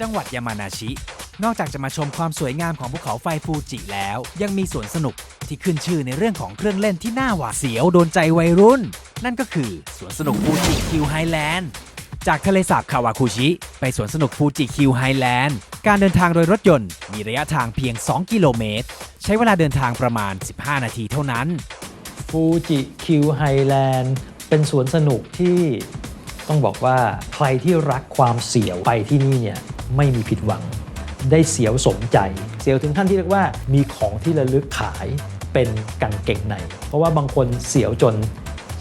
จังหวัดยามานาชิ นอกจากจะมาชมความสวยงามของภูเขาไฟฟูจิแล้ว ยังมีสวนสนุกที่ขึ้นชื่อในเรื่องของเครื่องเล่นที่น่าหวาดเสียวโดนใจวัยรุ่น นั่นก็คือสวนสนุกฟูจิคิวไฮแลนด์จากทะเลสาบคาวาคุชิไปสวนสนุกฟูจิคิวไฮแลนด์การเดินทางโดยรถยนต์มีระยะทางเพียง 2 กิโลเมตร ใช้เวลาเดินทางประมาณ 15 นาทีเท่านั้นฟูจิคิวไฮแลนด์เป็นสวนสนุกที่ต้องบอกว่าใครที่รักความเสียวไปที่นี่เนี่ย ไม่มีผิดหวัง ได้เสียวสมใจ เสียวถึงขั้นที่เรียกว่ามีของที่ระลึกขายเป็นกางเกงใน เพราะว่าบางคนเสียวจน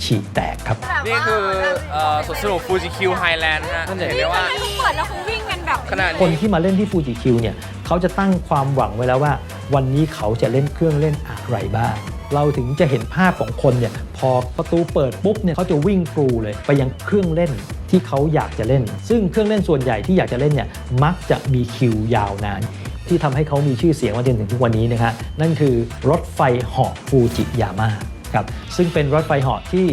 ฉี่แตกครับ นี่คือเอ่อสวนสนุกฟูจิคิวไฮแลนด์นะฮะจะเห็นได้ว่าเขาเปิดแล้วเขาวิ่งกัน แบบขนาด คนนี้ที่มาเล่นที่ฟูจิคิวเนี่ยเขาจะตั้งความหวังไว้แล้วว่า วันนี้เขาจะเล่นเครื่องเล่นอะไรบ้าง เราถึงจะเห็นภาพของคนเนี่ยพอประตูเปิดปุ๊บเนี่ยเขาจะวิ่งกรูเลยไปยังเครื่องเล่นที่เขาอยากจะเล่น ซึ่งเครื่องเล่นส่วนใหญ่ที่อยากจะเล่นเนี่ยมักจะมีคิวยาวนานที่ทำให้เขามีชื่อเสียงมาจนถึงทุกวันนี้นะฮะนั่นคือรถไฟเหาะฟูจิยาม่าครับซึ่งเป็นรถไฟเหาะที่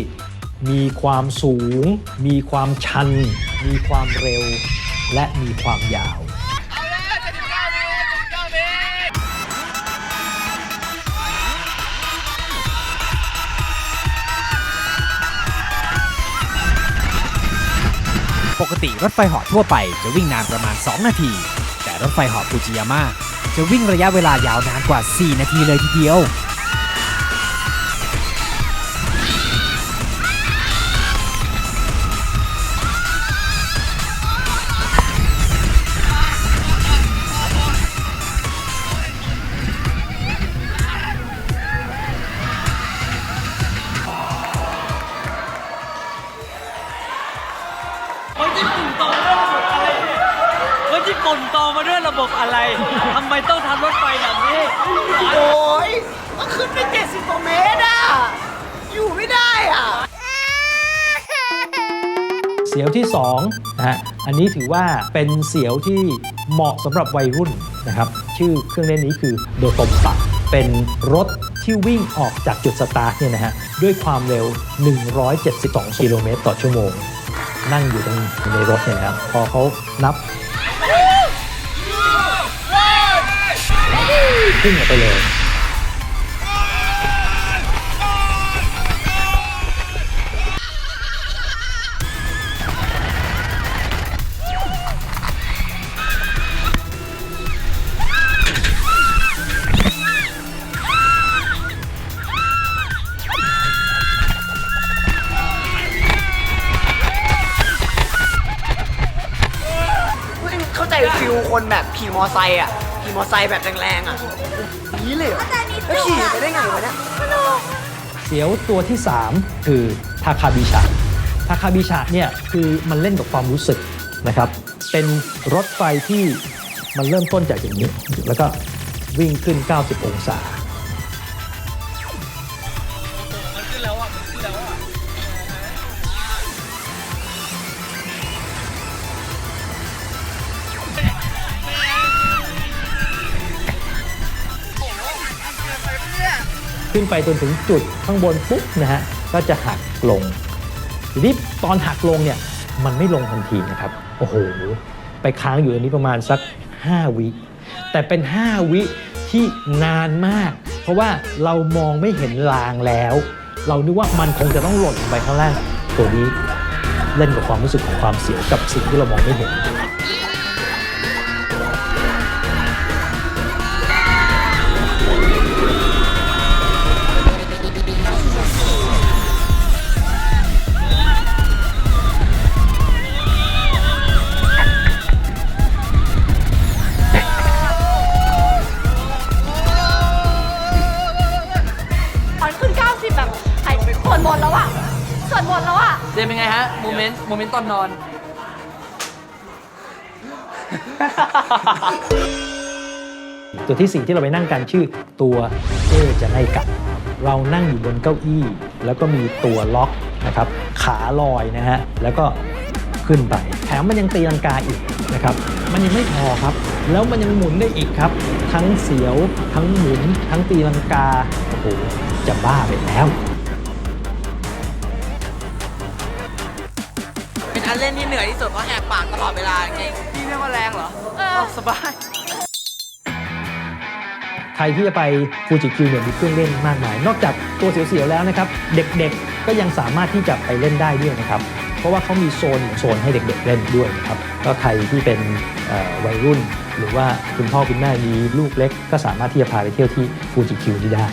มีความสูง มีความชัน มีความเร็ว และมีความยาวปกติรถไฟเหาะทั่วไปจะวิ่งนานประมาณ 2 นาที แต่รถไฟเหาะฟูจิยาม่าจะวิ่งระยะเวลายาวนานกว่า 4 นาทีเลยทีเดียว ปุ่นโตมาด้วยระบบอะไรทำไมต้องทำรถไฟแบบนี้ โอ้ยมันขึ้นไปเจ็ดสิบกว่าเมตรอะ อยู่ไม่ได้อะ เสียวที่2นะฮะ อันนี้ถือว่าเป็นเสียวที่เหมาะสำหรับวัยรุ่นนะครับ ชื่อเครื่องเล่นนี้คือโดโตมปะ เป็นรถที่วิ่งออกจากจุดสตาร์ทเนี่ยนะฮะ ด้วยความเร็ว 172 กิโลเมตรต่อชั่วโมง นั่งอยู่ตรงในรถเนี่ยนะครับ พอเขานับ ขึ้นออกไปเลยเข้าใจฟิลคนแบบขี่มอไซค์อะ ขี่มอไซค์แบบแรงๆอะอย่างนี้เลยเหรอแล้วขี่ไปได้ไงวะเนี่ยเสียวตัวที่ 3 คือทาคาบิชะทาคาบิชะเนี่ยคือมันเล่นกับความรู้สึกนะครับ เป็นรถไฟที่มันเริ่มต้นจากอย่างนี้ แล้วก็วิ่งขึ้น 90 องศา ขึ้นไปจนถึงจุดข้างบนปุ๊บนะฮะก็จะหักลงทีนี้ตอนหักลงเนี่ยมันไม่ลงทันทีนะครับโอ้โหไปค้างอยู่ตรงนี้ประมาณสัก 5 วิแต่เป็น 5 วิที่นานมาก เพราะว่าเรามองไม่เห็นรางแล้ว เรานึกว่ามันคงจะต้องหล่นลงไปข้างล่างตัวนี้เล่นกับความรู้สึกของความเสียกับสิ่งที่เรามองไม่เห็น ส่วนบนแล้วอะเดนเป็นไงฮะโมเมนต์โมเมนต์ตอนนอน ตัวที่ 4 ที่เราไปนั่งกันชื่อตัวเอจะไนกะเรานั่งอยู่บนเก้าอี้ แล้วก็มีตัวล็อกนะครับ ขาลอยนะฮะ แล้วก็ขึ้นไป แถมมันยังตีลังกาอีกนะครับ มันยังไม่พอครับ แล้วมันยังหมุนได้อีกครับ ทั้งเสียว ทั้งหมุน ทั้งตีลังกา โอ้โห จะบ้าไปแล้ว เป็นอันเล่นที่เหนื่อยที่สุดเพราะแหกปากตลอดเวลาจริงพี่เรียกว่าแรงเหรอเอสบายใครที่จะไปฟูจิคิวเนี่ยมีเครื่องเล่นมากมาย นอกจากตัวเสียวๆแล้วนะครับ เด็กๆก็ยังสามารถที่จะไปเล่นได้ด้วยนะครับ เพราะว่าเขามีโซนโซนให้เด็กๆเล่นด้วยนะครับก็ใครที่เป็นเอ่อวัยรุ่น หรือว่าคุณพ่อคุณแม่มีลูกเล็ก ก็สามารถที่จะพาไปเที่ยวที่ฟูจิคิวนี้ได้